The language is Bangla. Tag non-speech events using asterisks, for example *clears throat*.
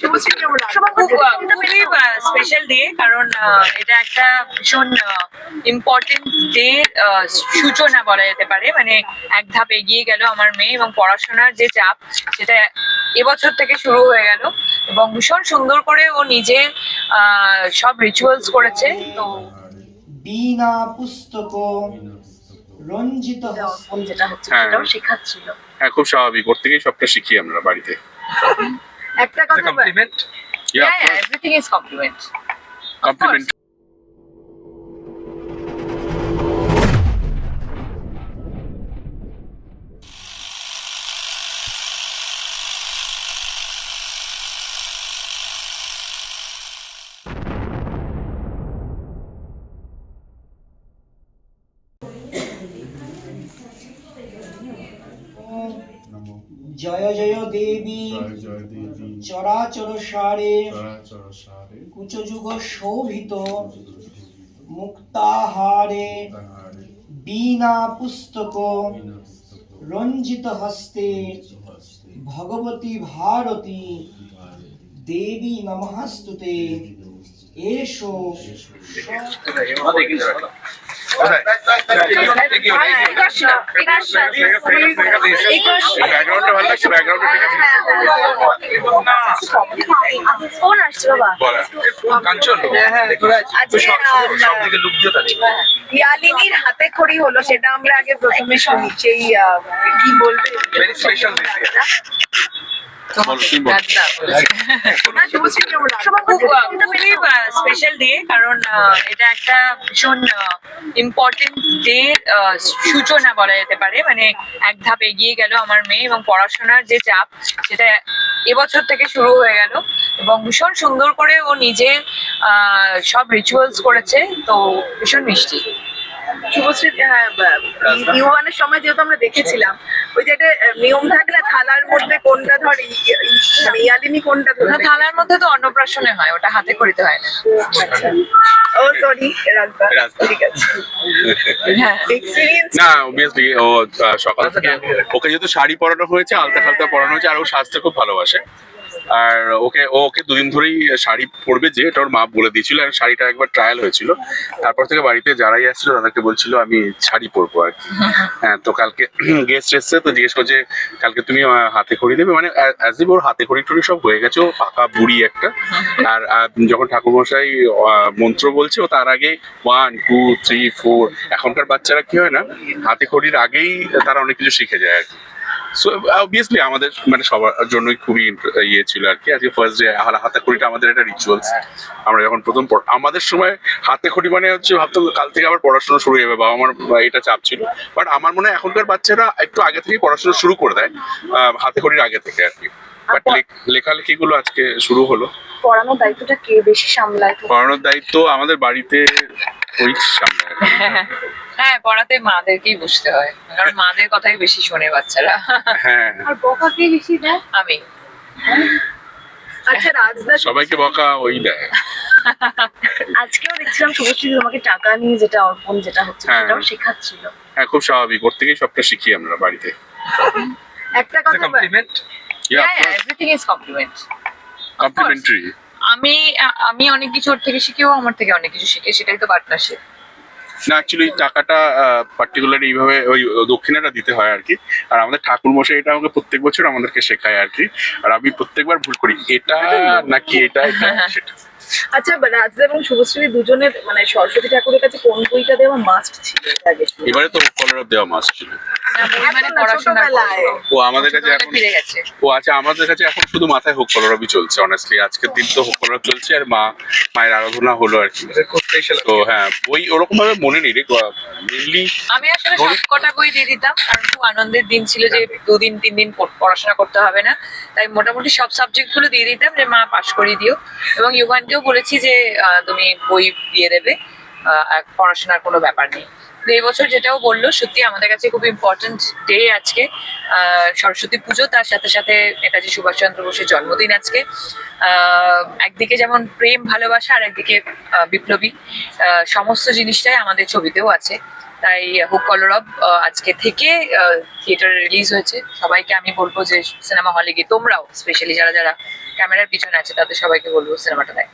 খুবই স্পেশাল ডে কারণ এটা একটা ভীষণ ইম্পর্টেন্ট ডে সূচনা বলা যেতে পারে। মানে এক ধাপ এগিয়ে গেল আমার মেয়ে এবং পড়াশোনার যে চাপ সেটা এবছর থেকে শুরু হয়ে গেল এবং ভীষণ সুন্দর করে ও নিজে আহ, সব রিচুয়ালস করেছে। তো পুস্তক রঞ্জিত যেটা হচ্ছে হ্যাঁ। সেটাও শেখাচ্ছিল। হ্যাঁ খুব স্বাভাবিক। ওর থেকেই সবটা শিখি আমরা বাড়িতে। একটা কথা compliment everything is compliment compliment জয় জয় দেবী জয় জয় দেবী চরাচর সারে সারে কুচযুগ শোভিত মুক্তাহারে তাহারে বীণা পুস্তক রঞ্জিত হস্তে হস্তে ভগবতী ভারতী দেবী নমস্তুতে এসো ব্যাকগ্রাউন্ডটা ভালো লাগছে ব্যাকগ্রাউন্ডটা ঠিক আছে ফোন আসছে বাবা কাঞ্চন সব দিকে লুক দিয়ে ইয়ালিনীর হাতে খড়ি হলো সেটা আমরা আগে প্রথমে শুনি সেই কি বলবে? ভেরি স্পেশাল দিস বলো? তুমি স্পেশাল ডে কারণ এটা একটা ভীষণ ইম্পর্টেন্ট ডে সূচনা বলা যেতে পারে। মানে এক ধাপ এগিয়ে গেল আমার মেয়ে এবং পড়াশোনার যে চাপ সেটা এবছর থেকে শুরু হয়ে গেল এবং ভীষণ সুন্দর করে ও নিজে আহ, সব রিচুয়ালস করেছে তো ভীষণ মিষ্টি। শুভশ্রী হ্যাঁ ইউয়ানের সময় যেহেতু আমরা দেখেছিলাম ওই যে একটা নিয়ম থাকে না থালার মধ্যে কোনটা ধর মানে ইয়ালিনী কোনটা ধর থালার মধ্যে তো অন্নপ্রাশনে হয় ওটা হাতে করিতে হয় না। আচ্ছা। ও সরি রাজদা। ঠিক আছে। হ্যাঁ। এক্সপিরিয়েন্স না অবভিয়াসলি ও সকাল থেকে ওকে যেহেতু শাড়ি পরানো হয়েছে আলতা ফালতা পরানো হয়েছে আর ও স্বাস্থ্য খুব ভালোবাসে। আর ওকে ও ওকে দুদিন ধরেই শাড়ি পরবে যে এটা ওর মা বলে দিয়েছিল আর শাড়িটা একবার ট্রায়াল হয়েছিল। তারপর থেকে বাড়িতে যারাই আসছিল তাদেরকে বলছিল আমি শাড়ি পরবো আর কি। *laughs* হ্যাঁ তো কালকে *clears throat* গেস্ট এসছে তো জিজ্ঞেস করছে কালকে তুমি হাতে খড়ি দেবে? মানে অ্যাজ ইভ ওর হাতে খড়ি টড়ি সব হয়ে গেছে ও পাকা বুড়ি একটা। *laughs* আর যখন ঠাকুরমশাই মন্ত্র বলছে ও তার আগে ওয়ান টু থ্রি ফোর এখনকার বাচ্চারা কি হয় না হাতে খড়ির আগেই তারা অনেক কিছু শিখে যায় আর কি। সো অবভিয়াসলি আমাদের মানে সবার জন্যই খুবই ইয়ে ছিল আর কি। আজকে ফার্স্ট ডে হাতে খড়িটা আমাদের একটা রিচুয়ালস আমরা যখন প্রথম আমাদের সময় হাতে খড়ি মানে হচ্ছে ভাবতাম কাল থেকে আবার পড়াশোনা শুরু হবে বাবা আমার এটা চাপ ছিল। বাট আমার মনে হয় এখনকার বাচ্চারা একটু আগে থেকেই পড়াশোনা শুরু করে দেয় আহ, হাতে খড়ির আগে থেকে আর কি। বাট লেখালেখি গুলো আজকে শুরু হলো। পড়ানোর দায়িত্বটা কে বেশি সামলায়? পড়ানোর দায়িত্ব আমাদের বাড়িতে ওই সামনে *laughs* হ্যাঁ পড়াতে মাদেরকেই বুঝতে হয়। কারণ মাদের কথাই বেশি শোনে বাচ্চারা। হ্যাঁ। আর বকা কে বেশি দেয়? আমি। আচ্ছা রাজদা সবাইকে বকা ওই দেয়। আজকেও দেখছিলাম শুভশ্রী তোমাকে টাকা নিয়ে যেটা অর্পণ যেটা হচ্ছে হ্যাঁ। সেটাও শেখাচ্ছিল। হ্যাঁ খুব স্বাভাবিক। ওর থেকেই সবটা শিখি আমরা বাড়িতে। একটা কথা compliment everything is compliment complimentary আমি আমি অনেক কিছু ওর থেকে শিখেও আমার থেকে অনেক কিছু শিখে সেটাই তো পার্টনারশিপ না অ্যাকচুয়ালি টাকাটা পার্টিকুলার এইভাবে ওই দক্ষিণাটা দিতে হয় আর কি। আর আমাদের ঠাকুর মশাই এটা আমাকে প্রত্যেক বছর আমাদেরকে শেখায় আর কি। আর আমি প্রত্যেকবার ভুল করি। এটা নাকি এটা এটা? সেটা আচ্ছা রাজদা এবং শুভশ্রী দুজনের মানে সরস্বতী ঠাকুরের কাছে কোন বইটা দেওয়া মাস্ট ছিল? এবারে তো কলর দেওয়া মাস্ট ছিল। মানে। ও আমাদের কাছে এখন ও আচ্ছা আমাদের কাছে এখন শুধু মাথায় হোক কলরবি চলছে অনেস্টলি আজকের দিন তো হোক কলরব চলছে আর মা মায়ের আরাধনা হলো আর কি। তো হ্যাঁ বই ওরকম ভাবে মনে নেই রে মেনলি আমি আসলে বই দিয়ে দিতাম কারণ খুব আনন্দের দিন ছিল যে দুদিন তিন দিন পড়াশোনা করতে হবে না। তাই মোটামুটি সব সাবজেক্টগুলো দিয়ে দিতাম যে মা পাশ করিয়ে দিও। এবং ইউগানকেও বলেছি যে আহ, তুমি বই দিয়ে দেবে আহ, পড়াশোনার কোনো ব্যাপার নেই। এই বছর যেটাও বলল, সত্যি আমাদের কাছে খুব ইম্পর্টেন্ট ডে আজকে। সরস্বতী পুজো, তার সাথে সাথে নেতাজি সুভাষচন্দ্র বোসের জন্মদিন আজকে। একদিকে যেমন প্রেম, ভালোবাসা, আর একদিকে বিপ্লবী। সমস্ত জিনিসটাই আমাদের ছবিতেও আছে। তাই হুক কলরব আজকে থেকে থিয়েটার রিলিজ হয়েছে। সবাইকে আমি বলব যে সিনেমা হলে গিয়ে তোমরাও স্পেশালি যারা যারা ক্যামেরার পিছনে আছে, তাদের সবাইকে বলব সিনেমাটা দেখ।